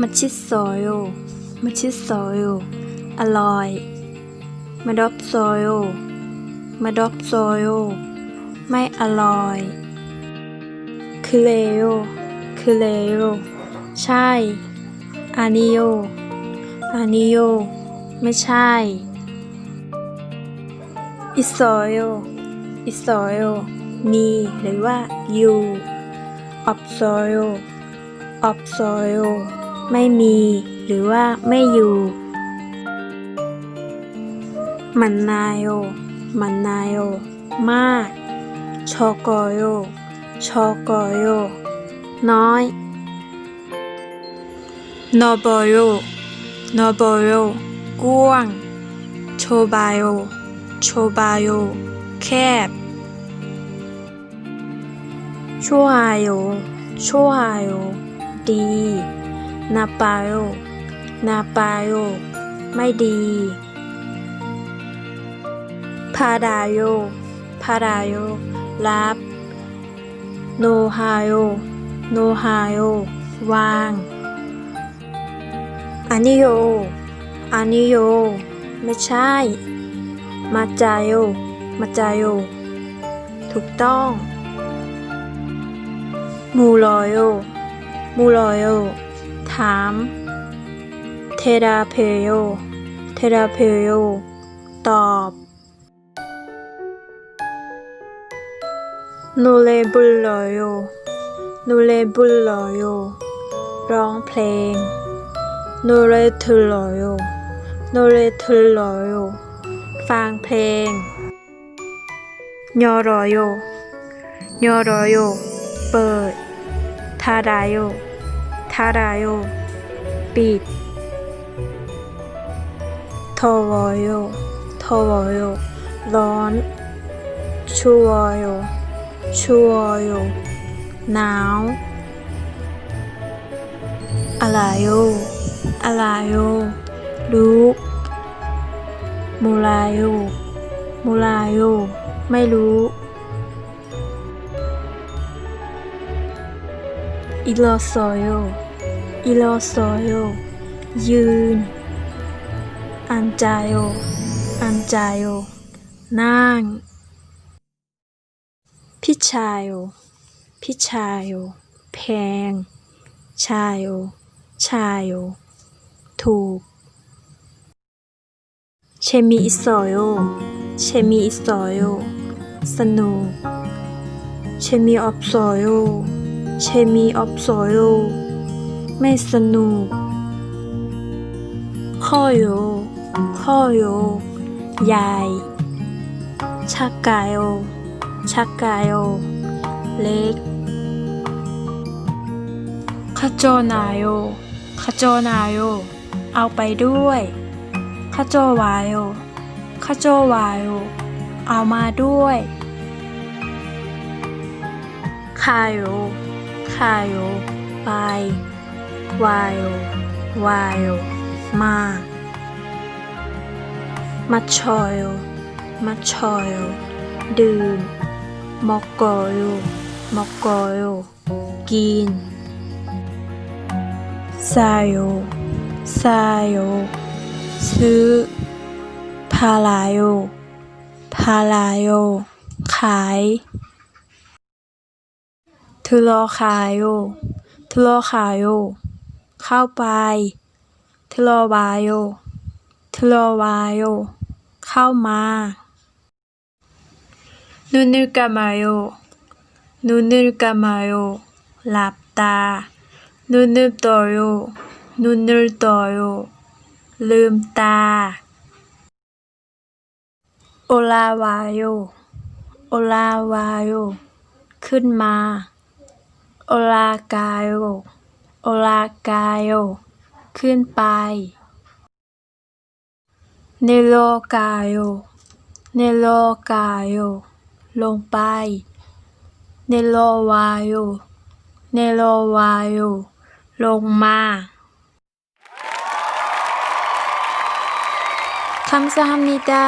มาชิโซโยมาชิโซโยอร่อยมาดอบโซโยมาดอบโซโยไม่อร่อยคือเลโยคือเลโยใช่อานิโยอานิโยไม่ใช่อิโซโยอิโซโยมีหรือว่าอยู่ออบโซโยออบโซโย ไม่มี หรือว่าไม่อยู่มันนายโยมันนายโยมากชอกโยชอกโยน้อยนอบโยนอบโยกว้างโชบายโยโชบายโยแคบชั่วโยชั่วโยดี นาปาโยนาปาโยไม่ดีพาดาโยพาดาโยรับโนฮาโยโนฮาโย วางอันนี้โยอันนี้โย ไม่ใช่ มาจายโยมาจายโย ถูกต้อง มูลอยโยมูลอยโย ถาม เทราเพโย เทราเพโย ตอบนูเลบุลลอยโยนูเลบุลลอยโยร้องเพลงนูเลทุลลอยโยนูเลทุลลอยโยฟังเพลงยอรอโยยอรอโยเปิดทาดาโย ทาดาโยปิดทวโยทวโยร้อนชัวโยชัวโยหนาวอะไรโยอะไรโยรู้มูลาโยมูลาโยไม่รู้อิโลโซโย อิโลโซโยยืน อันจายโยอันจายโยนั่ง พิชายโยพิชายโยแพง ชายโยชายโยถูก เชมีอิโซโยเชมีอิโซโยสนุกเชมีออฟโซโยเชมีออฟโซโย ไม่สนุกข้อโยข้อโยใหญ่ชักกายโอชักกายโอเล็กขจนายโยขจนายโยเอาไปด้วยขจวายโยขจวายโยเอามาด้วยคายโยคายโยไป วายโยวายมามัดชอยโยมัดชอยดื่มมอกโกโยมอกโกโยกินซายโยซายซื้อพาลาโยพาลาโยขายทุโลคาย เข้าไปทุโลวายโยทุโลวายโยเข้ามานูนูกามาโยนูนูกามาโยหลับตานูนูโตโยนูนูโตโยลืมตาโอลาวาโยโอลาวายโยขึ้นมาโอลากายโอ โอลากาโยขึ้นไป เนโลกาโยเนโลกาโยลงไป เนโลวาโยเนโลวาโยลงมาคำสามิดา